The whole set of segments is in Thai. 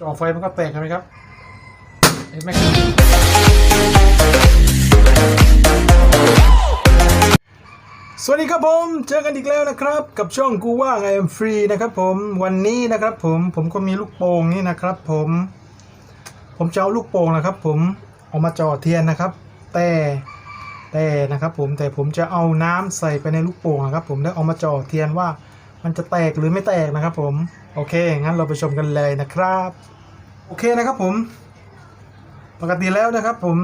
จ่อไฟมันก็แตกใช่ไหมครับเห็นไหมครับสวัสดีครับผม เจอกันอีกแล้วนะครับ กับช่องกูว่าง I am free นะครับผมวันนี้นะครับผมผมก็มีลูกโป่งนี่นะครับ ผม ผมจะเอาลูกโป่งนะครับ ผมเอามาจ่อเทียนนะครับ แต่แต่นะครับ ผมแต่ผมจะเอาน้ำใส่ไปในลูกโป่งนะครับ ผมแล้วเอามาจ่อเทียนว่า มันจะแตกหรือไม่แตกนะครับผม โอเค งั้นเราไปชมกันเลยนะครับ โอเคนะครับผม ปกติแล้วนะครับ ผม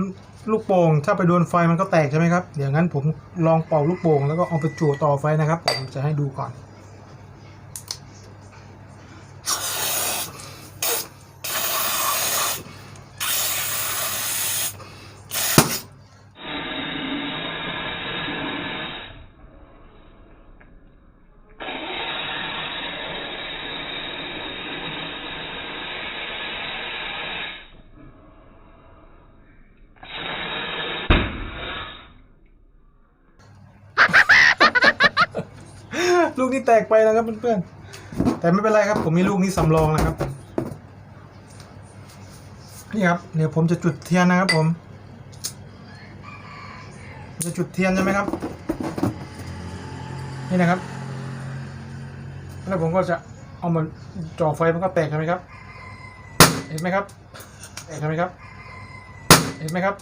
ลูกโป่งถ้าไปโดนไฟมันก็แตกใช่ไหมครับ เดี๋ยวงั้นผมลองเป่าลูกโป่งแล้วก็เอาไปจู่ต่อไฟนะครับ ผมจะให้ดูก่อน ลูกนี้แตกไปนะครับเพื่อนๆ แต่ไม่เป็นไรครับ ผมมีลูกนี้สำรองนะครับ นี่ครับ เดี๋ยวผมจะจุดเทียนนะครับผม จะจุดเทียนใช่ไหมครับ นี่นะครับ แล้วผมก็จะเอามันจ่อไฟมันก็แตกใช่ไหมครับ เห็นไหมครับแตกใช่ไหมครับ เห็นไหมครับ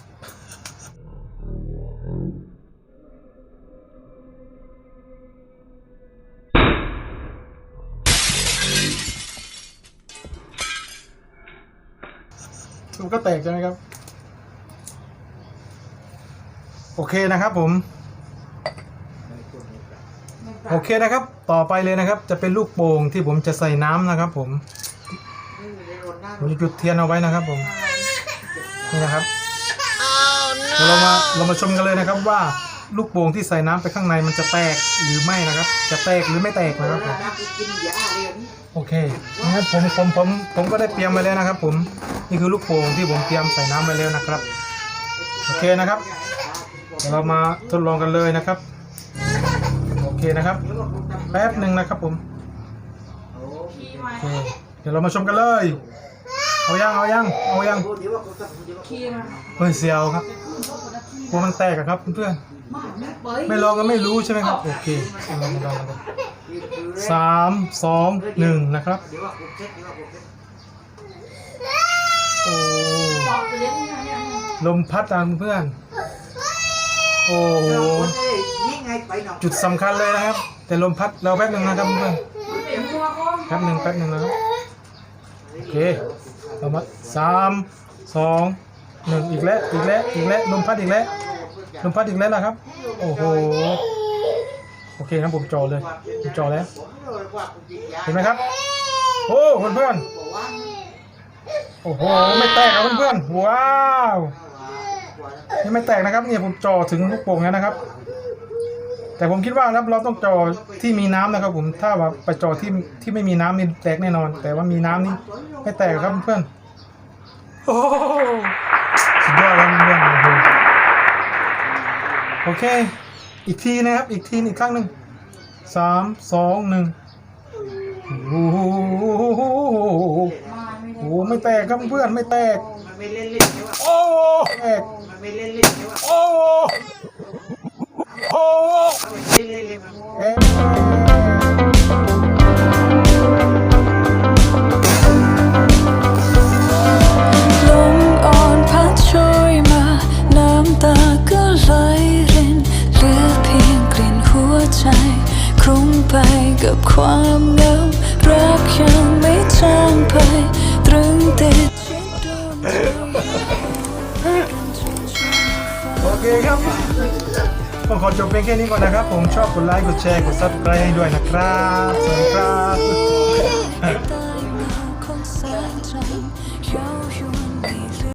มันก็แตกใช่ไหมครับ โอเคนะครับผม โอเคนะครับ ต่อไปเลยนะครับ จะเป็นลูกโป่งที่ผมจะใส่น้ำนะครับ ผม ผมจะจุดเทียนเอาไว้นะครับ ผม นี่นะครับเดี๋ยวเรามาเรามาชมกันเลยนะครับว่าลูกโป่งที่ใส่น้ำไปข้างในมันจะแตกหรือไม่นะครับ จะแตกหรือไม่แตกนะครับผม โอเคงั้นผมผมผมผมก็ได้เตรียมไว้แล้วนะครับผม นี่คือลูกโป่งที่ผมเตรียมใส่น้ำไว้แล้วนะครับ โอเคนะครับ เดี๋ยวเรามาทดลองกันเลยนะครับ โอเคนะครับ แป๊บหนึ่งนะครับผมโอเคเดี๋ยวเรามาชมกันเลย เอายังเอายังเอายังเฮ้ยเสียวครับกลัวมันแตกอะครับเพื่อนๆไม่ลองก็ไม่รู้ใช่ไหมครับ โอเคลองกันสามสองหนึ่งนะครับ โอ้ลมพัดตามเพื่อน โอ้โหจุดสำคัญเลยนะครับ แต่ลมพัดเราแป๊บหนึ่งนะครับเพื่อนแป๊บหนึ่งแป๊บหนึ่งนะครับโอเคเรามาสามสองหนึ่งอีกแล้วอีกแล้วอีกแล้วลมพัดอีกแล้วลมพัดอีกแล้วนะครับ โอ้โหโอเคครับผมจอเลยผมจอแล้ว เห็นไหมครับ โอ้เพื่อนๆ โอ้โห ไม่แตกครับเพื่อนๆว้าวนี่ไม่แตกนะครับเนี่ยผมจ่อถึงลูกโป่งแล้วนะครับ แต่ผมคิดว่าครับเราต้องจ่อที่มีน้ำนะครับ ผมถ้าว่าไปจ่อที่ที่ไม่มีน้ำนี่แตกแน่นอน แต่ว่ามีน้ำนี่ไม่แตกครับเพื่อนโอ้โหสุดยอดแล้วเพื่อนโอเค อีกทีนะครับ อีกทีอีกครั้งหนึ่งสามสองหนึ่งโอ้โหโอ้ไม่แตกครับเพื่อนไม่แตกมันไม่เล่นเล่นใช่ปะโอ้โหแตกมันไม่เล่นเล่นใช่ปะโอ้โหโอ้โหมันเล่นเล่นเล่นมันเอ๊ลมอ่อนพัดโชยมา น้ำตาก็ไหลรินเหลือเพียงกลิ่นหัวใจคลุ้งไปกับความเหงารักยังไม่จางไป ครับ ผมขอจบเพียงแค่นี้ก่อนนะครับ ผมชอบกดไลค์ กดแชร์ กดซับสไคร์ให้ด้วยนะครับ สวัสดีครับ